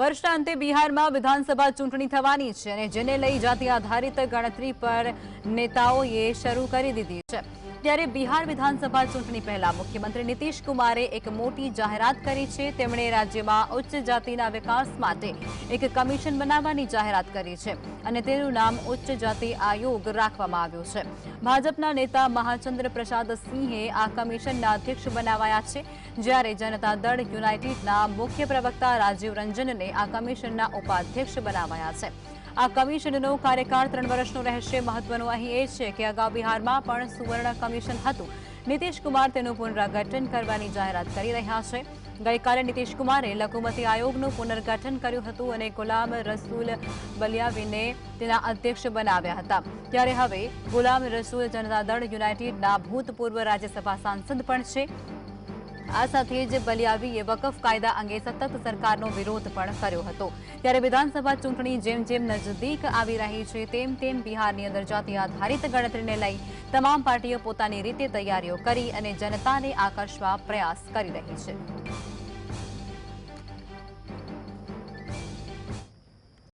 વર્ષના અંતે બિહારમાં વિધાનસભા ચૂંટણી થવાની છે અને જેને લઈ જાતિ આધારિત ગણતરી પર નેતાઓએ શરૂ કરી દીધી છે. ત્યારે બિહાર વિધાનસભા ચૂંટણી પહેલા મુખ્યમંત્રી નીતિશ કુમારે એક મોટી જાહેરાત કરી છે. તેમણે રાજ્યમાં ઉચ્ચ જાતિના વિકાસ માટે એક કમિશન બનાવવાની જાહેરાત કરી છે અને તેનું નામ ઉચ્ચ જાતિ આયોગ રાખવામાં આવ્યું છે. ભાજપના નેતા મહાચંદ્ર પ્રસાદ સિંહે આ કમિશનના અધ્યક્ષ બનાવાયા છે. જ્યારે જનતા દળ યુનાઇટેડના મુખ્ય પ્રવક્તા રાજીવ રંજનને આ કમિશનના ઉપાધ્યક્ષ બનાવાયા છે. આ કમિશનનો કાર્યકાળ ત્રણ વર્ષનો રહેશે. મહત્વનું અહીં એ છે કે અગાઉ બિહારમાં પણ સુવર્ણ કમિશન હતું. નીતિશ તેનું પુનર્ગઠન કરવાની જાહેરાત કરી રહ્યા છે. ગઈકાલે નીતિશ લઘુમતી આયોગનું પુનર્ગઠન કર્યું હતું અને ગુલામ રસૂલ બલિયાવીને તેના અધ્યક્ષ બનાવ્યા હતા. ત્યારે હવે ગુલામ રસૂલ જનતા દળ યુનાઇટેડના ભૂતપૂર્વ રાજ્યસભા સાંસદ પણ છે. આ સાથે જ બલિયાવીએ વકફ કાયદા અંગે સતત સરકારનો વિરોધ પણ કર્યો હતો. ત્યારે વિધાનસભા ચૂંટણી જેમ જેમ નજદીક આવી રહી છે, તેમ તેમ બિહારની અંદર જાતિ આધારિત ગણતરીને લઈ તમામ પાર્ટીઓ પોતાની રીતે તૈયારીઓ કરી અને જનતાને આકર્ષવા પ્રયાસ કરી રહી છે.